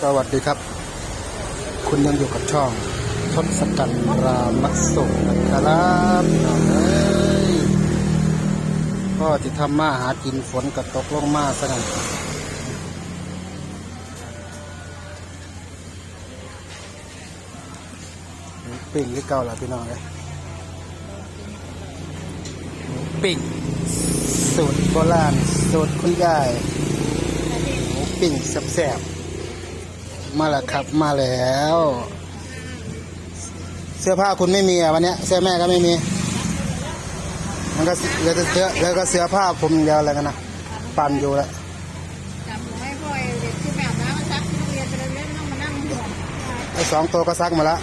สวัสดีครับ คุณยังอยู่กับช่องทศกัณฐ์รามสุขนะครับเอ้ยก็จะทำมาหากินฝนก็ตกลงมาซะงั้นปิ้งที่เก่าล้วพี่น้องเลยปิ้งสูตรโบราณสูตรคุณยาย ปิ้งแซ่บ มาแล้วครับมาแล้ว เสื้อผ้าคุณไม่มีอะวันเนี้ยเสื้อแม่ก็ไม่มีมันก็เหลือแต่เสื้อแล้วก็เสื้อผ้าผมอย่างเดียวอะไรกันนะปั่นอยู่แล้วจับหนูให้พ่อยเด็กที่แบบน้ำมันซักที่โรงเรียนไปเลยไม่ต้องมานั่งห่วงไอ้สองตัวก็ซักมาแล้ว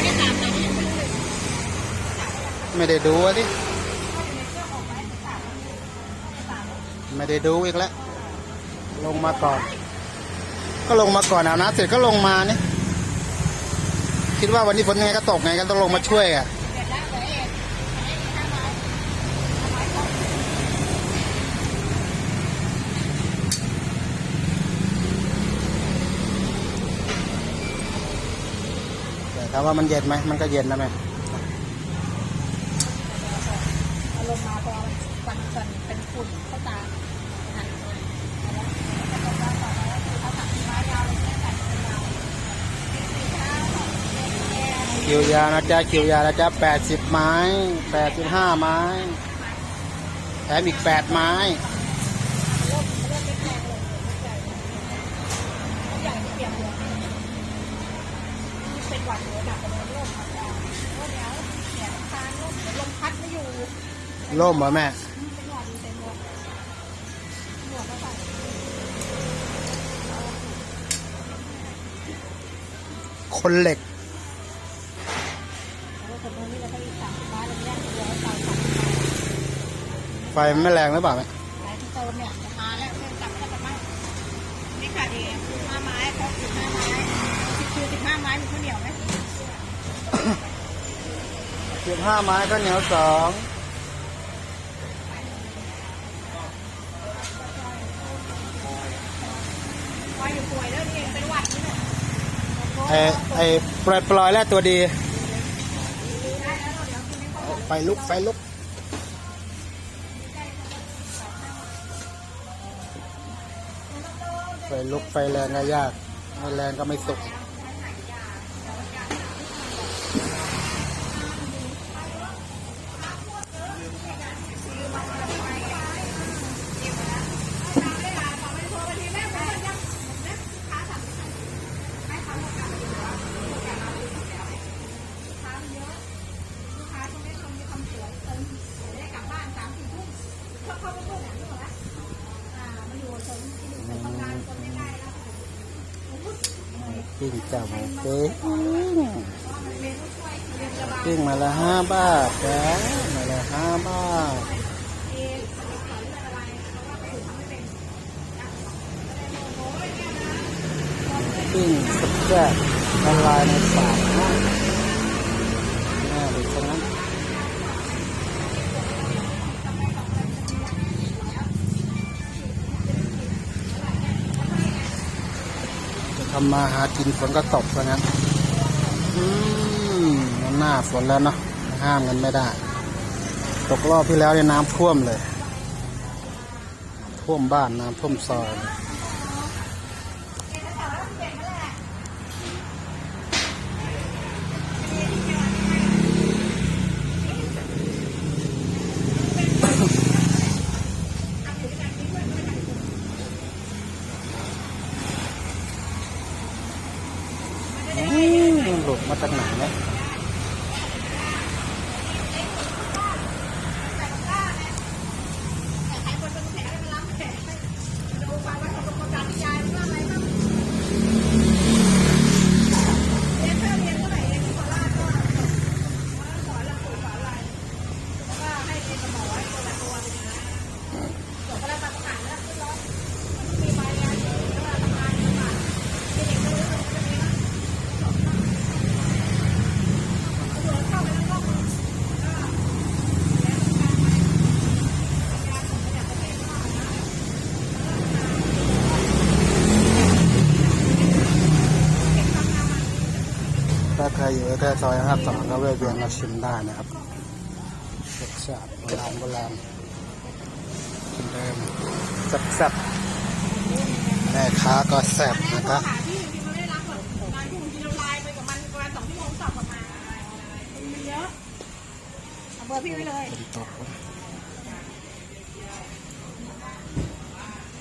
ไม่ตามใจที่ไม่รู้เลยไม่ได้ดูอะดิไม่ได้ดูอีกแล้ว ลงมาก่อน ก็ลงมาก่อนอาบน้ำเสร็จก็ลงมาเนี่ยคิดว่าวันนี้ฝนยังไงก็ตกไงก็ต้องลงมาช่วยอะแต่ถามว่ามันเย็นไหม มันก็เย็นนะแม่อารมณ์มาพอฟันฟันเป็นฝุ่นเข้าตาหันเลยแล้วแต่ก็ว่าต่อแล้วคือเขาตัดไม้ยาวเลยแค่ตัดยาวสี่เท้าแก่ คิวยานะจ๊ะคิวยานะจ๊ะแปดสิบไม้แปดสิบห้าไม้แถมอีกแปดไม้ล่มเหรอแม่คนเหล็ก แล้วคนนู้นนี่เราก็อีกสามสิบไม้เราแยกตัวให้เตาสามสิบไม้ ไฟไม่แรงหรือเปล่าแม่หลายที่โซนเนี่ยมาแล้วเริ่มจับแล้วจับมากนี่ขาดเองห้าไม้ครบสิบห้าไม้คือสิบห้าไม้มีข้าวเหนียวไหมสิบห้าไม้ก็เหนียวสองคอยอยู่ป่วยวสองไอ้ไอ้ปล่อยปล่อยแล้วตัวดีไฟลุกไฟลุก ไฟลุกไฟแรงก็ยาก ไม่แรงก็ไม่สุก ปิ้งจับหมูปิ้งปิ้งมาละห้าบาทจ้ามาละห้าบาทปิ้งสุดแซ่บละลายในปากมากน่า ทำมาหากินฝนก็ตกซะงั้น อืมมันหน้าฝนแล้วเนาะห้ามกันไม่ได้ ตกรอบที่แล้วเนี่ยน้ำท่วมเลย ท่วมบ้านน้ำท่วมซอย รอยู่ใกล้ซอยนะครับสองก็แวเวียนมาชิมได้นะครับรสชาติโบราณโบราณกินเดิมแซ่บๆแม่ค้าก็แซ่บแม่นะครับหาพี่พี่ไม่ได้รับแบบงานที่บางทีเราไลน์ไปกับมันประมาณสองชั่วโมงตอบกลับมามันเยอะเอาเบอร์พี่ไว้เลย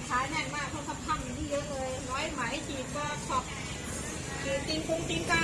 ขายแน่นมากเพราะเขาทำอย่างนี้เยอะเลยร้อยไหมจีบก็ขอบจีบติงคุงติงกา